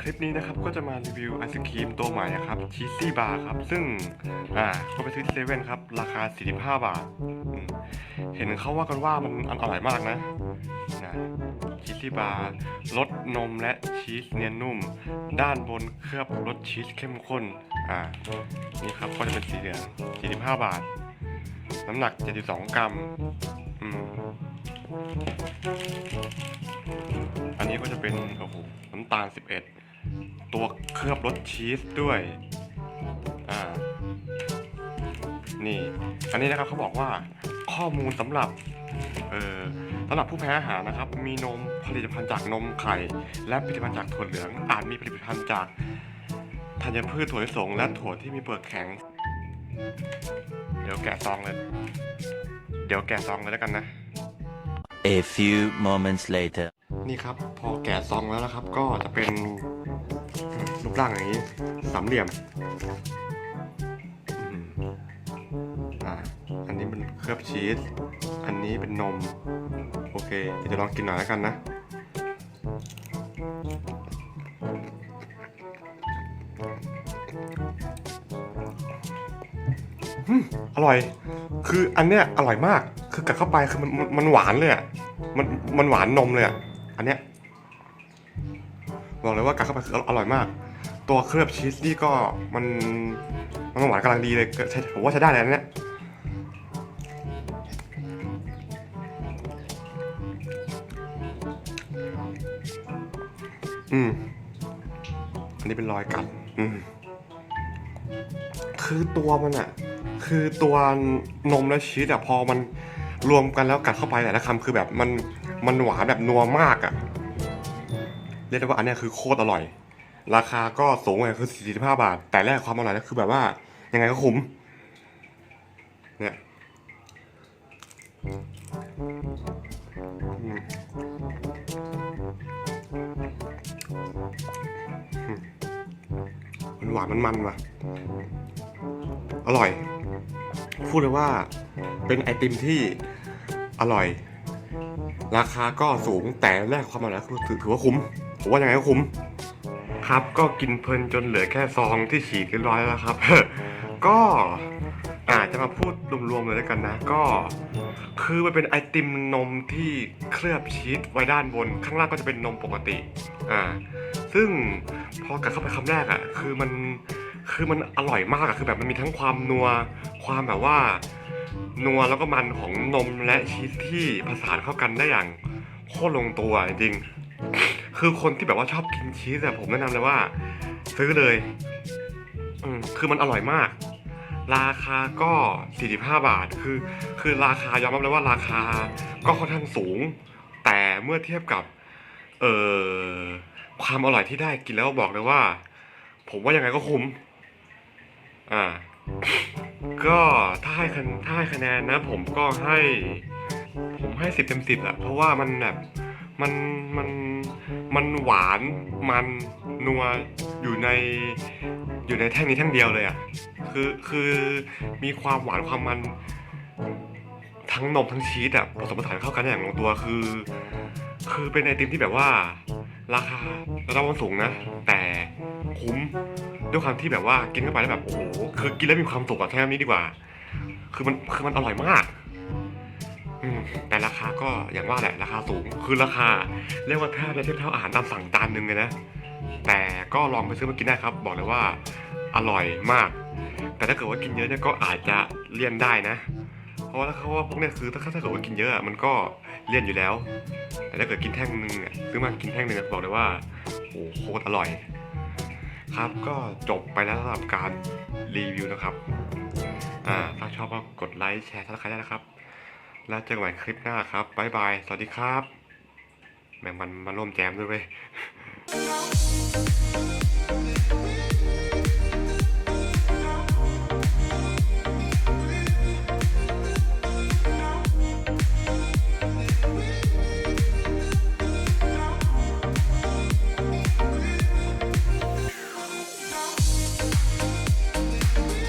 คลิปนี้นะครับก็จะมารีวิวไอศครีมตัวใหม่นะครับชีสซี่บาร์ครับ ซึ่งอ่าก็ไปซื้อที่เซเว่นครับ ราคา 45 บาท เห็นเขาว่ากันว่ามันอร่อยมากนะนะชีสซี่บาร์รสนมและชีสเนียนนุ่ม ด้านบนเคลือบรสชีสเข้มข้นอ่านี่ครับก็จะเป็นสีเหลือง45 บาท น้ำหนัก 72 กรัมอืมอันนี้ก็จะเป็นโอ้โหน้ำตาล 11 ตัวเคลือบรสชีสด้วย อ่า นี่ อันนี้นะครับเขาบอกว่าข้อมูลสำหรับ เอ่อสำหรับผู้แพ้อาหารนะครับ มีนมผลิตภัณฑ์จากนมไข่ และผลิตภัณฑ์จากถั่วเหลือง อาจมีผลิตภัณฑ์จากธัญพืชถั่วลิสงและถั่วที่มีเปลือกแข็ง เดี๋ยวแกะซองเลย เดี๋ยวแกะซองเลยแล้วกันนะ A few moments later. นี่ครับ พอแกะซองแล้วนะครับ ก็จะเป็น รูปร่างอย่างนี้สามเหลี่ยมอันนี้มันเคลือบชีส อันนี้เป็นนม โอเคเดี๋ยวจะลองกินหน่อยแล้วกันนะอร่อย คืออันเนี้ยอร่อยมาก คือกัดเข้าไปคือมันมันมันหวานเลยอะ มันมันหวานนมเลยอะ อันเนี้ย บอกเลยว่ากัดเข้าไปคืออร่อยมาก ตัวเคลือบชีสนี่ก็มันมันหวานกำลังดีเลยใช้ผมว่าใช้ได้เลยอันเนี้ยอืม อันนี้เป็นรอยกัด อืม คือตัวมันอะคือตัวนมและชีสอะพอมันรวมกันแล้วกัดเข้าไปแต่ละคำคือแบบมันมันหวานแบบนัวมากอะเรียกได้ว่าอันนี้คือโคตรอร่อย ราคาก็สูงเลยคือ45บาท แต่แรกความอร่อยก็คือแบบว่า ยังไงก็คุ้ม เนี่ยมันหวานมันมันว่ะ อร่อย พูดเลยว่าเป็นไอติมที่อร่อย ราคาก็สูงแต่แรกความอร่อยคือถือว่าคุ้ม ผมว่ายังไงก็คุ้ม ครับ ก็กินเพลินจนเหลือแค่ซองที่ฉีกเรียบร้อยแล้วครับ ก็อาจจะมาพูดรวมๆเลยแล้วกันนะ ก็คือมันเป็นไอติมนมที่เคลือบชีสไว้ด้านบน ข้างล่างก็จะเป็นนมปกติอ่าซึ่งพอกัดเข้าไปคำแรกอะคือมันคือมันอร่อยมากอะคือแบบมันมีทั้งความนัวความแบบว่า นัวแล้วก็มันของนมและชีสที่ผสานเข้ากันได้อย่างโคตรลงตัวจริง คือคนที่แบบว่าชอบกินชีสอะผมแนะนำเลยว่า ซื้อเลยอืมคือมันอร่อยมาก ราคาก็ 45 บาท คือ คือราคายอมรับเลยว่าราคาก็ค่อนข้างสูง แต่เมื่อเทียบกับ เอ่อความอร่อยที่ได้กินแล้วบอกเลยว่า ผมว่ายังไงก็คุ้ม อ่า ก็ถ้าให้คะถ้าให้คะแนนนะ ผมก็ให้ ผมให้สิบเต็มสิบแหละเพราะว่ามันแบบ มันมันมันหวานมันนัวอยู่ในอยู่ในแท่งนี้แท่งเดียวเลยอะคือคือมีความหวานความมันทั้งนมทั้งชีสอะผสมผสานเข้ากันอย่างลงตัวคือ คือเป็นไอติมที่แบบว่า ราคาระดับสูงนะ แต่คุ้มด้วยความที่แบบว่ากินเข้าไปแล้วแบบโอ้โหคือกินแล้วมีความสุขอะแค่นี้ดีกว่า คือมันคือมันอร่อยมาก แต่ราคาก็อย่างว่าแหละราคาสูงคือราคา เรียกว่าแทบจะเทียบเท่าอาหารตามสั่งจานหนึ่งเลยนะ แต่ก็ลองไปซื้อมากินได้ครับ บอกเลยว่าอร่อยมาก แต่ถ้าเกิดว่ากินเยอะเนี่ยก็อาจจะเลี่ยนได้นะ เพราะว่าเขาว่าพวกเนี้ยคือถ้าถ้าเกิดว่ากินเยอะมันก็เลี่ยนอยู่แล้ว แต่ถ้าเกิดกินแท่งหนึงอะซื้อมากินแท่งหนึงบอกเลยว่าโอ้โหโคตรอร่อย ครับก็จบไปแล้วสำหรับการรีวิวนะครับ อ่าถ้าชอบก็กดไลค์แชร์ทักทายได้นะครับ แล้วเจอกันใหม่คลิปหน้าครับบ๊ายบาย สวัสดีครับ แม่งมันมาร่วมแจมด้วยเว้ย